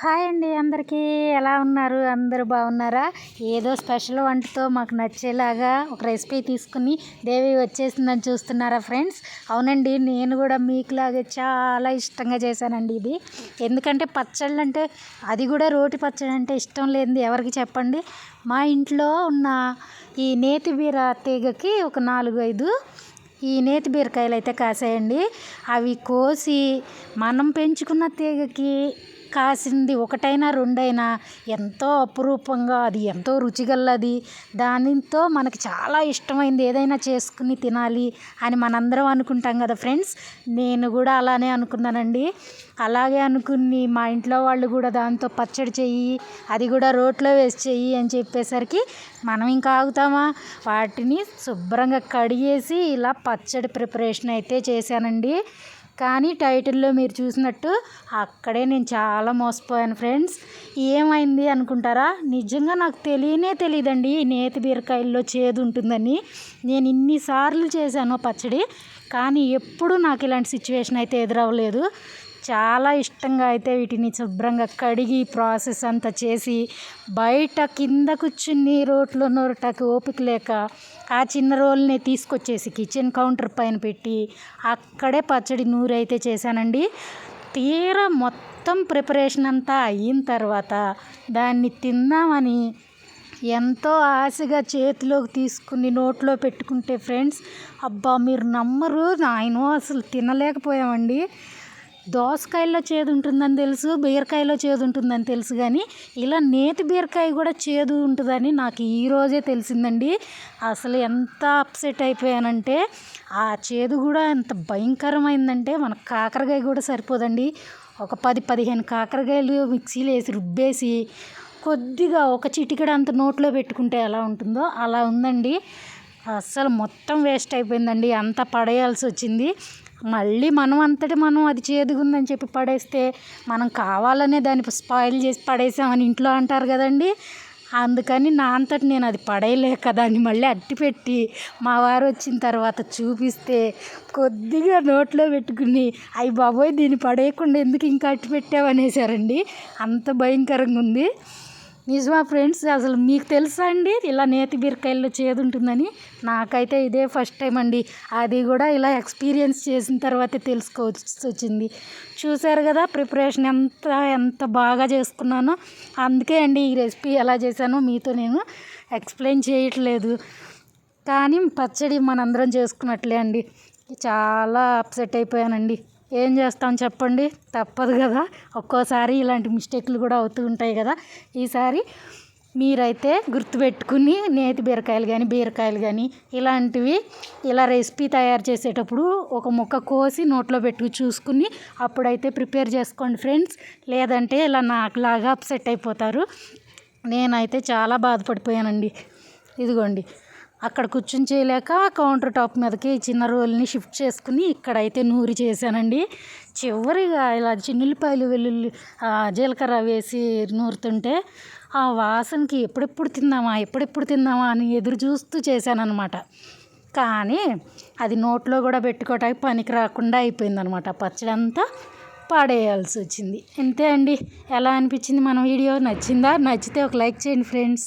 Hi అండి అందరికీ. ఎలా ఉన్నారు? అందరూ బాగున్నారా? ఏదో స్పెషల్ వంటతో మాకు నచ్చేలాగా ఒక రెసిపీ తీసుకుని దేవి వచ్చేసిందని చూస్తున్నారా ఫ్రెండ్స్? అవునండి నేను కూడా మీకులాగే చాలా ఇష్టంగా చేశానండి ఇది. ఎందుకంటే పచ్చళ్ళు అంటే అది కూడా రోటి పచ్చడి అంటే ఇష్టం లేనిది ఎవరికి చెప్పండి? మా ఇంట్లో ఉన్న ఈ నేతి బీర తీగకి ఒక నాలుగు ఐదు ఈ నేతి బీరకాయలు అయితే కాసాయండి. అవి కోసి మనం పెంచుకున్న తీగకి కాసింది ఒకటైనా రెండైనా ఎంతో అపురూపంగా అది ఎంతో రుచిగలది. దానితో మనకి చాలా ఇష్టమైంది ఏదైనా చేసుకుని తినాలి అని మనందరం అనుకుంటాం కదా ఫ్రెండ్స్? నేను కూడా అలానే అనుకున్నానండి. అలాగే అనుకుని మా ఇంట్లో వాళ్ళు కూడా దాంతో పచ్చడి చెయ్యి అది కూడా రోట్లో వేసి చెయ్యి అని చెప్పేసరికి మనం ఇంకా ఆగుతామా? వాటిని శుభ్రంగా కడిగేసి ఇలా పచ్చడి ప్రిపరేషన్ అయితే చేశానండి. కానీ టైటిల్లో మీరు చూసినట్టు అక్కడే నేను చాలా మోసపోయాను ఫ్రెండ్స్. ఏమైంది అనుకుంటారా? నిజంగా నాకు తెలియనే తెలియదండి నేతి బీరకాయల్లో చేదు ఉంటుందని. నేను ఇన్నిసార్లు చేశాను పచ్చడి కానీ ఎప్పుడూ నాకు ఇలాంటి సిచ్యువేషన్ అయితే ఎదురవ్వలేదు. చాలా ఇష్టంగా అయితే వీటిని శుభ్రంగా కడిగి ప్రాసెస్ అంతా చేసి బయట కింద కూర్చుని రోట్లో నోరటాకి ఓపిక లేక ఆ చిన్న రోల్ని తీసుకొచ్చేసి కిచెన్ కౌంటర్ పైన పెట్టి అక్కడే పచ్చడి నూరైతే చేశానండి. తీరా మొత్తం ప్రిపరేషన్ అంతా అయిన తర్వాత దాన్ని తిందామని ఎంతో ఆశగా చేతిలోకి తీసుకుని నోట్లో పెట్టుకుంటే ఫ్రెండ్స్ అబ్బా మీరు నమ్మరు నాయనో అసలు తినలేకపోయామండి. దోసకాయల్లో చేదు ఉంటుందని తెలుసు బీరకాయలో చేదు ఉంటుందని తెలుసు కానీ ఇలా నేతి బీరకాయ కూడా చేదు ఉంటుందని నాకు ఈరోజే తెలిసిందండి. అసలు ఎంత అప్సెట్ అయిపోయానంటే ఆ చేదు కూడా ఎంత భయంకరమైందంటే మన కాకరకాయ కూడా సరిపోదండి. ఒక పది పదిహేను కాకరకాయలు మిక్సీలో వేసి రుబ్బేసి కొద్దిగా ఒక చిటికెడు అంత నోట్లో పెట్టుకుంటే ఎలా ఉంటుందో అలా ఉందండి. అస్సలు మొత్తం వేస్ట్ అయిపోయిందండి అంతా పడేయాల్సి వచ్చింది. మళ్ళీ మనం అంతటి మనం అది చేదుగుందని చెప్పి పడేస్తే మనం కావాలనే దాన్ని స్పాయిల్ చేసి పడేసామని ఇంట్లో అంటారు కదండి. అందుకని నా అంతటి నేను అది పడేయలేక దాన్ని మళ్ళీ అట్టి పెట్టి మా వారు వచ్చిన తర్వాత చూపిస్తే కొద్దిగా నోట్లో పెట్టుకుని అయ్యి బాబోయ్ దీన్ని పడేయకుండా ఎందుకు ఇంకా అట్టి పెట్టావనేసారండి అంత భయంకరంగా ఉంది. నిజమా ఫ్రెండ్స్? అసలు మీకు తెలుసా అండి? ఇలా నేతి బీరకాయల్లో చేదు ఉంటుందని. నాకైతే ఇదే ఫస్ట్ టైం అండి. అది కూడా ఇలా ఎక్స్పీరియన్స్ చేసిన తర్వాతే తెలుసుకోవచ్చు వచ్చింది చూసారు కదా ప్రిపరేషన్ ఎంత ఎంత బాగా చేసుకున్నానో. అందుకే అండి ఈ రెసిపీ ఎలా చేశానో మీతో నేను ఎక్స్ప్లెయిన్ చేయట్లేదు. కానీ పచ్చడి మనందరం చేసుకున్నట్లే అండి. చాలా అప్సెట్ అయిపోయానండి. ఏం చేస్తాం చెప్పండి? తప్పదు కదా. ఒక్కోసారి ఇలాంటి మిస్టేక్లు కూడా అవుతూ ఉంటాయి కదా. ఈసారి మీరైతే గుర్తుపెట్టుకుని నేతి బీరకాయలు కానీ బీరకాయలు కానీ ఇలాంటివి ఇలా రెసిపీ తయారు చేసేటప్పుడు ఒక ముక్క కోసి నోట్లో పెట్టుకు చూసుకుని అప్పుడైతే ప్రిపేర్ చేసుకోండి ఫ్రెండ్స్. లేదంటే ఇలా నాకులాగా అప్సెట్ అయిపోతారు. నేనైతే చాలా బాధపడిపోయానండి. ఇదిగోండి. అక్కడ కూర్చుని చేయలేక కౌంటర్ టాప్ మీదకి చిన్న రోల్ని షిఫ్ట్ చేసుకుని ఇక్కడైతే నూరి చేశానండి. చివరిగా ఇలా చిన్నుల్లిపాయలు వెల్లుల్లి జీలకర్ర వేసి నూరుతుంటే ఆ వాసనకి ఎప్పుడెప్పుడు తిందామా ఎప్పుడెప్పుడు తిందామా అని ఎదురు చూస్తూ చేశానన్నమాట. కానీ అది నోట్లో కూడా పెట్టుకోవటానికి పనికి రాకుండా అయిపోయిందనమాట పచ్చడి అంతా పాడేయాల్సి వచ్చింది. అంతే అండి. ఎలా అనిపించింది మన వీడియో? నచ్చిందా? నచ్చితే ఒక లైక్ చేయండి ఫ్రెండ్స్.